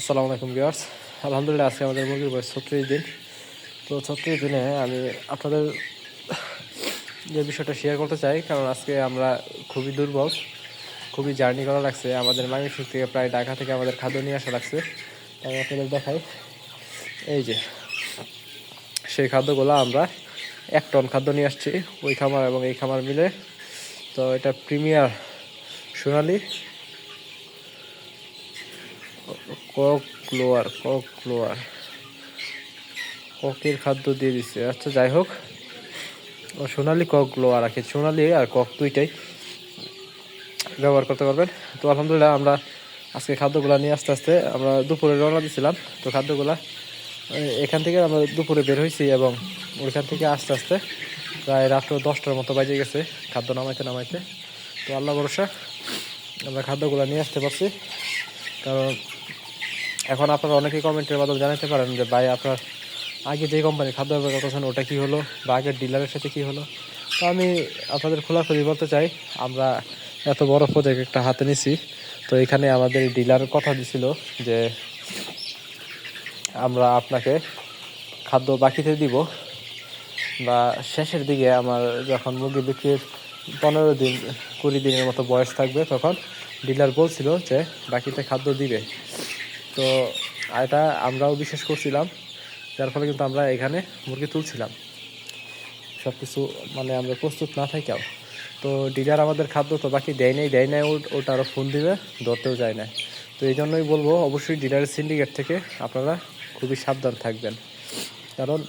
আসসালামু আলাইকুম ভিউয়ার্স। আলহামদুলিল্লাহ, আজকে আমাদের মুরগির বয়স ছত্রিশ দিন। তো ছত্রিশ দিনে আমি আপনাদের যে বিষয়টা শেয়ার করতে চাই, কারণ আজকে আমরা খুবই দুর্বল, খুবই জার্নি করা লাগছে। আমাদের মাংসিক থেকে প্রায় ঢাকা থেকে আমাদের খাদ্য নিয়ে আসা লাগছে। আমি আপনাদের দেখাই। এই যে, সেই খাদ্যগুলো আমরা এক টন খাদ্য নিয়ে আসছি, ওই খামার এবং এই খামার মিলে। তো এটা premier Sonali cock lower cock lower ককের খাদ্য দিয়ে দিচ্ছে আচ্ছা যাই হোক। ও সোনালি কক আর কি, সোনালি আর কক দুইটাই ব্যবহার করতে পারবেন। তো আলহামদুলিল্লাহ আমরা আজকে খাদ্যগুলো নিয়ে আস্তে আস্তে আমরা দুপুরে রওনা দিছিলাম। তো খাদ্যগুলা এখান থেকে আমরা দুপুরে বের হয়েছি এবং ওইখান থেকে আস্তে আস্তে প্রায় রাত্র দশটার মতো বাজে গেছে খাদ্য নামাইতে নামাইতে। তো আল্লাহ ভরসা, আমরা খাদ্যগুলো নিয়ে আসতে পারছি। কারণ এখন আপনারা অনেকেই কমেন্টের মাধ্যমে জানাতে পারেন যে, ভাই, আপনার আগে যে কোম্পানির খাদ্য ব্যবহার করতেছেন ওটা কী হলো? বা আগের ডিলারের সাথে কী হলো? তো আমি আপনাদের খোলাখুলি বলতে চাই, আমরা এত বড় প্রজেক্ট একটা হাতে নিছি। তো এখানে আমাদের ডিলার কথা দিছিল যে, আমরা আপনাকে খাদ্য বাকিতে দিব। বা শেষের দিকে আমার যখন মুরগি বিক্রির পনেরো দিন, কুড়ি দিনের মতো বয়স থাকবে তখন ডিলার বলছিল যে, বাকিতে খাদ্য দিবে। তো এটা আমরাও বিশ্বাস করছিলাম, যার ফলে কিন্তু আমরা এখানে মুরগি তুলছিলাম। সব কিছু মানে আমরা প্রস্তুত না থাকাও। তো ডিলার আমাদের খাদ্য তো বাকি দেয় নাই দেয় নাই ওটা আরও ফোন দিবে, ধরতেও যায় না। তো এই জন্যই বলব, অবশ্যই ডিলারের সিন্ডিকেট থেকে আপনারা খুবই সাবধান থাকবেন। কারণ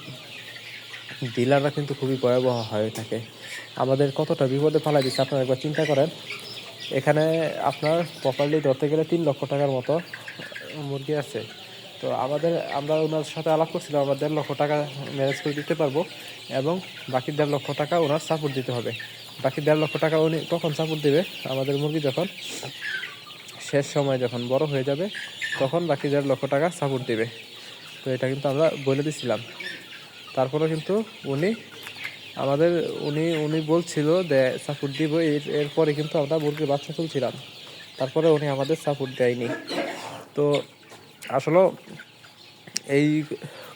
ডিলাররা কিন্তু খুবই ভয়াবহ হয়ে থাকে। আমাদের কতটা বিপদে ফেলা দিচ্ছে, আপনারা একবার চিন্তা করেন। এখানে আপনার প্রপারলি ধরতে গেলে তিন লক্ষ টাকার মতো মুরগি আছে। তো আমাদের, আমরা ওনার সাথে আলাপ করছিলাম, আমরা দেড় লক্ষ টাকা ম্যানেজ করে দিতে পারব এবং বাকি দেড় লক্ষ টাকা ওনার সাপোর্ট দিতে হবে। বাকি দেড় লক্ষ টাকা উনি কখন সাপোর্ট দেবে? আমাদের মুরগি যখন শেষ সময় যখন বড় হয়ে যাবে, তখন বাকি দেড় লক্ষ টাকা সাপোর্ট দেবে। তো এটা কিন্তু আমরা বলে দিছিলাম। তারপরে কিন্তু উনি আমাদের, উনি উনি বলছিল যে সাপোর্ট দিব। এর, এরপরে কিন্তু আমরা মুরগির বাচ্চা তুলছিলাম। তারপরে উনি আমাদের সাপোর্ট দেয়নি। তো আসলে এই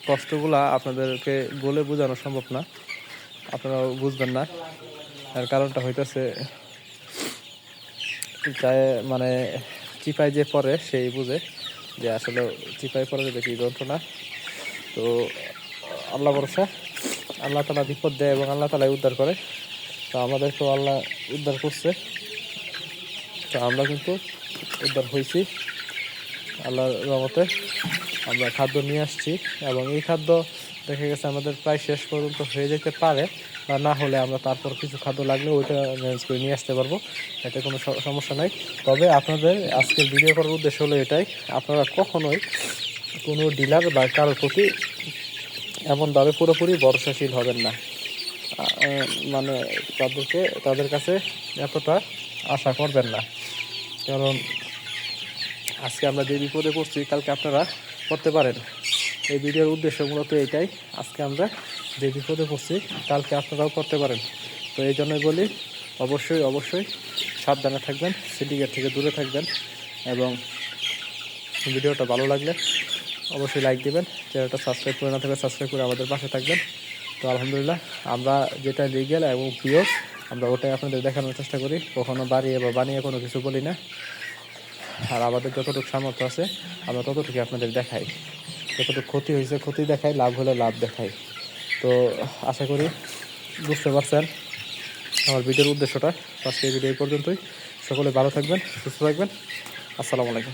কষ্টগুলা আপনাদেরকে বলে বোঝানো সম্ভব না। আপনারা বুঝবেন না। আর কারণটা হইতেছে, চায় মানে চিপাই যে পরে সেই বুঝে যে আসলে চিপাই পরে কি যন্ত্রণা তো আল্লাহ ভরসা, আল্লাহ তালা বিপদ দেয় এবং আল্লাহ তালাই উদ্ধার করে। তো আমাদেরকেও আল্লাহ উদ্ধার করছে। তো আমরা কিন্তু উদ্ধার হয়েছি আল্লাহর রহমতে আমরা খাদ্য নিয়ে আসছি এবং এই খাদ্য দেখা গেছে আমাদের প্রায় শেষ পর্যন্ত হয়ে যেতে পারে বা না হলে আমরা তারপর কিছু খাদ্য লাগলে ওইটা ম্যানেজ করে নিয়ে আসতে পারব, এতে কোনো সমস্যা নাই। তবে আপনাদের আজকের ভিডিও করার উদ্দেশ্য হলো এটাই, আপনারা কখনোই কোনো ডিলার বা কারোর প্রতি এমনভাবে পুরোপুরি ভরসাশীল হবেন না। মানে তাদেরকে, তাদের কাছে এতটা আশা করবেন না। কারণ আজকে আমরা যে বিপদে পড়ছি, কালকে আপনারা করতে পারেন। এই ভিডিওর উদ্দেশ্য মূলত এটাই, আজকে আমরা যে বিপদে পড়ছি, কালকে আপনারাও করতে পারেন। তো এই জন্যই বলি, অবশ্যই অবশ্যই সাবধানে থাকবেন, সিন্ডিকেট থেকে দূরে থাকবেন এবং ভিডিওটা ভালো লাগলে অবশ্যই লাইক দিবেন, চ্যানেলটা সাবস্ক্রাইব করে না থাকলে সাবস্ক্রাইব করে আমাদের পাশে থাকবেন। তো আলহামদুলিল্লাহ, আমরা যেটা লিগেল এবং প্রিয় আমরা ওটাই আপনাদের দেখানোর চেষ্টা করি। কখনো বাড়িয়ে বা বানিয়ে কোনো কিছু বলি না। আর আমাদের যতটুকু সামর্থ্য আছে, আমরা ততটুকু আপনাদের দেখাই। যতটুকু ক্ষতি হয়েছে, ক্ষতি দেখাই, লাভ হলে লাভ দেখাই। তো আশা করি বুঝতে পারছেন আমার ভিডিওর উদ্দেশ্যটা। আজকে ভিডিও পর্যন্তই। সকলে ভালো থাকবেন, সুস্থ থাকবেন। আসসালামু আলাইকুম।